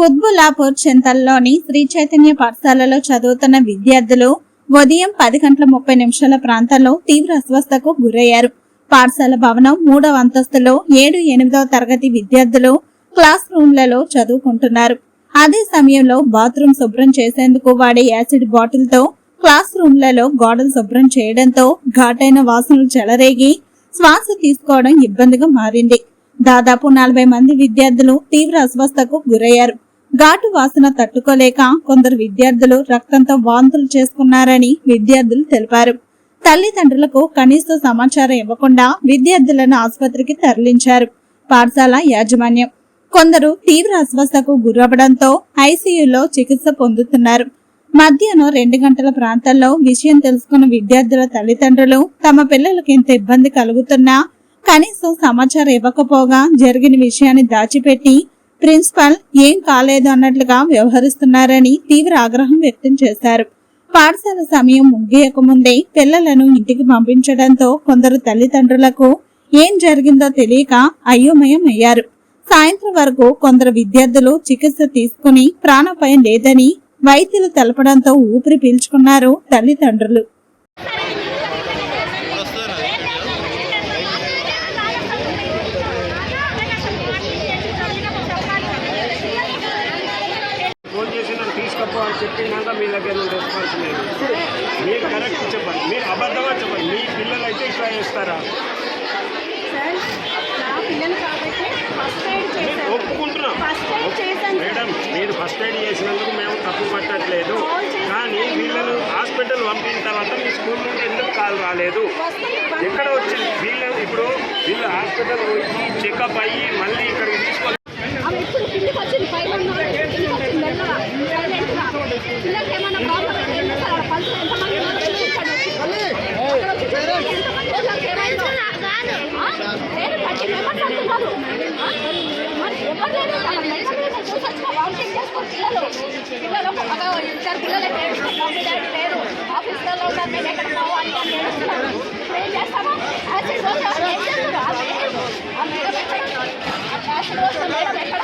కుత్బులాపూర్ చింతల్లోని శ్రీ చైతన్య పాఠశాలలో చదువుతున్న విద్యార్థులు ఉదయం పది గంటల ముప్పై నిమిషాల ప్రాంతంలో తీవ్ర అస్వస్థకు గురయ్యారు. పాఠశాల భవనం మూడవ అంతస్తులో ఏడు ఎనిమిదవ తరగతి విద్యార్థులు క్లాస్ రూమ్లలో చదువుకుంటున్నారు. అదే సమయంలో బాత్రూమ్ శుభ్రం చేసేందుకు వాడే యాసిడ్ బాటిల్తో క్లాస్ రూమ్లలో గోడలు శుభ్రం చేయడంతో ఘాటైన వాసనలు చెలరేగి శ్వాస తీసుకోవడం ఇబ్బందిగా మారింది. దాదాపు నలభై మంది విద్యార్థులు తీవ్ర అస్వస్థకు గురయ్యారు. ఘాటు వాసన తట్టుకోలేక కొందరు విద్యార్థులు రక్తంతో వాంతులు చేసుకున్నారని విద్యార్థులు తెలిపారు. తల్లిదండ్రులకు కనీస సమాచారం ఇవ్వకుండా విద్యార్థులను ఆసుపత్రికి తరలించారు పాఠశాల యాజమాన్యం. కొందరు తీవ్ర అస్వస్థకు గురవడంతో ఐసీయూలో చికిత్స పొందుతున్నారు. మధ్యాహ్నం రెండు గంటల ప్రాంతాల్లో విషయం తెలుసుకున్న విద్యార్థుల తల్లిదండ్రులు తమ పిల్లలకు ఇంత ఇబ్బంది కలుగుతున్నా కనీసం సమాచారం ఇవ్వకపోగా జరిగిన విషయాన్ని దాచిపెట్టి ప్రిన్సిపల్ ఏం కాలేదు అన్నట్లుగా వ్యవహరిస్తున్నారని తీవ్ర ఆగ్రహం వ్యక్తం చేశారు. పాఠశాల సమయం ముగియక ముందే పిల్లలను ఇంటికి పంపించడంతో కొందరు తల్లిదండ్రులకు ఏం జరిగిందో తెలియక అయోమయం అయ్యారు సాయంత్రం వరకు కొందరు విద్యార్థులు చికిత్స తీసుకుని ప్రాణాపాయం లేదని వైద్యులు తెలపడంతో ఊపిరి పీల్చుకున్నారు తల్లిదండ్రులు. చెప్పినాక మీ దగ్గర రెస్పాన్స్ లేదు. మీరు కరెక్ట్ చెప్పండి. మీరు అబద్ధంగా చెప్పండి? మీ పిల్లలు అయితే ఇట్లా చేస్తారా ఒప్పుకుంటున్నాం. మేడం మీరు ఫస్ట్ ఎయిడ్ చేసినందుకు మేము తప్పు పట్టట్లేదు. కానీ వీళ్ళను హాస్పిటల్ పంపిన తర్వాత మీ స్కూల్ నుండి ఎందుకు కాల్ రాలేదు? ఎక్కడ వచ్చింది? వీళ్ళు ఇప్పుడు వీళ్ళు హాస్పిటల్ పోయి చెకప్ అయ్యి మళ్ళీ ఇక్కడికి తీసుకొని పిల్లలు పిల్లలు ఒక మగ ఇద్దరు పిల్లలు డాడీ లేరు. ఆఫీస్లలో ఉన్నారు. మేము ఎక్కడ అని ఏం యాసిడ్ రోజు ఏం చేస్తారు? యాసిడ్ రోజు మేడం ఎక్కడ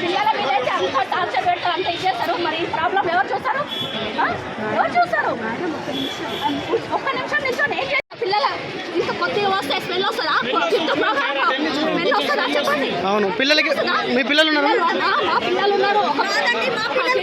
పిల్లల మీద అయితే అంత టార్చర్ పెడతారు అంత ఇచ్చేస్తారు మరి ఈ ప్రాబ్లం ఎవరు చూస్తారు? ఎవరు చూస్తారు? ఒక్క అవును. పిల్లలకి మీ పిల్లలు ఉన్నారు? మా పిల్లలు ఉన్నారు ఒక పిల్లలు